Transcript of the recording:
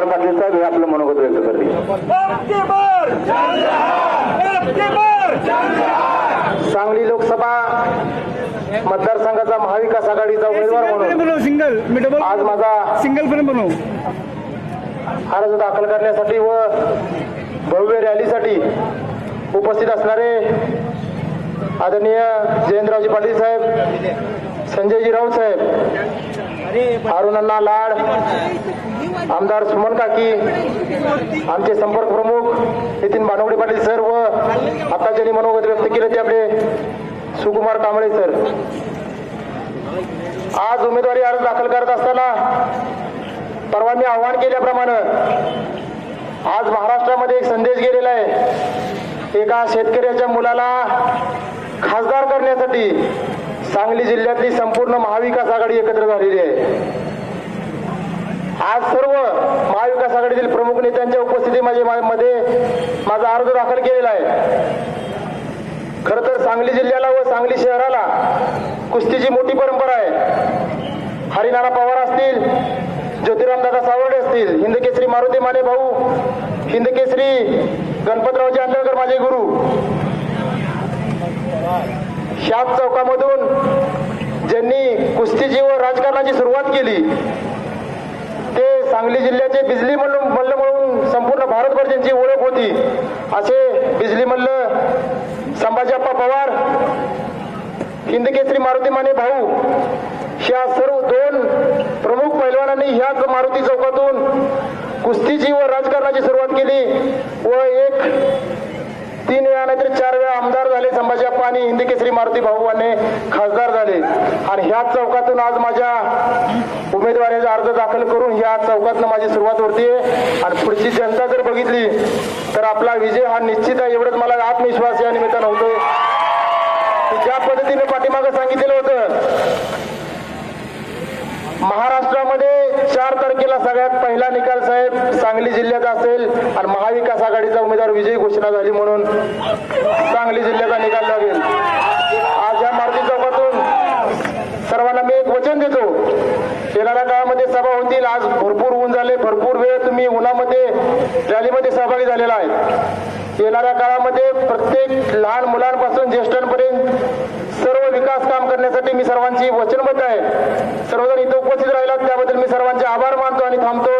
पवार पाटील साहेब हे आपलं मनोगत व्यक्त करतील. सांगली लोकसभा मतदारसंघाचा महाविकास आघाडीचा उमेदवार म्हणून सिंगल आज माझा सिंगल फिल्म बनवू. अर्ज दाखल करण्यासाठी व भव्य रॅलीसाठी उपस्थित असणारे आदरणीय जयंतरावजी पाटील साहेब संजयजी राऊत साहेब अरुणांना लाड. आमदार सुमन काकी आमचे संपर्क प्रमुख नितीन बानवडे पाटील सर व आता ज्यांनी मनोगत व्यक्त केले ते आपले सुकुमार कांबळे सर. आज उमेदवारी अर्ज दाखल करत असताना परवा मी आव्हान केल्याप्रमाणे आज महाराष्ट्रामध्ये एक संदेश गेलेला आहे. एका शेतकऱ्याच्या मुलाला खासदार करण्यासाठी सांगली जिल्ह्यातली संपूर्ण महाविकास आघाडी एकत्र झालेली आहे. आज सर्व महाविकास आघाडीतील प्रमुख नेत्यांच्या उपस्थितीमध्ये मध्ये माझा अर्ज दाखल केलेला आहे. खर तर सांगली जिल्ह्याला व सांगली शहराला कुस्तीची मोठी परंपरा आहे. हरिनाना पवार असतील ज्योतिरामदादा सावर्डे असतील हिंदकेसरी मारुती माने भाऊ हिंदकेसरी गणपतरावजी आंदळकर माझे गुरु. ह्याच चौकामधून ज्यांनी कुस्तीची व राजकारणाची सुरुवात केली. ते सांगली जिल्ह्याचे बिजली मल्ल मल्ल म्हणून संपूर्ण भारतभर ज्यांची ओळख होती. असे बिजली मल्ल संभाजीप्पा पवार हिंदकेसरी मारुती माने भाऊ ह्या सर्व दोन प्रमुख पैलवानांनी ह्याच मारुती चौकातून कुस्तीची व राजकारणाची सुरुवात केली व एक तीन वेळा नाहीतर चार वेळा आमदार झाले संभाजीप्पा आणि हिंदकेसरी मारुती भाऊने खासदार झाले. आणि ह्याच चौकातून आज माझ्या उमेदवारीचा अर्ज दाखल करून ह्या चौकातनं माझी सुरुवात होतीये आणि पुढची जनता जर बघितली तर आपला विजय हा निश्चित आहे एवढंच मला आत्मविश्वास या निमित्तानं होतोय ज्या पद्धतीने पाठीमागं सांगितलेलं होतं महाराष्ट्रामध्ये चार तारखेला सगळ्यात पहिला निकाल साहेब सांगली जिल्ह्याचा असेल आणि महाविकास आघाडीचा उमेदवार विजयी घोषणा झाली म्हणून सांगली जिल्ह्याचा निकाल लागेल आज या मारुती चौकातून सर्वांना मी एक वचन देतो येणाऱ्या काळामध्ये सभा होतील. आज भरपूर ऊन झाले भरपूर वेळ तुम्ही उन्हामध्ये रॅलीमध्ये सहभागी झालेला आहे. येणाऱ्या काळामध्ये प्रत्येक लहान मुलांपासून ज्येष्ठांपर्यंत सर्व विकास काम करण्यासाठी मी सर्वांची वचनबद्ध आहे. सर्वजण इथं उपस्थित राहिलात त्याबद्दल मी सर्वांचे आभार मानतो आणि थांबतो.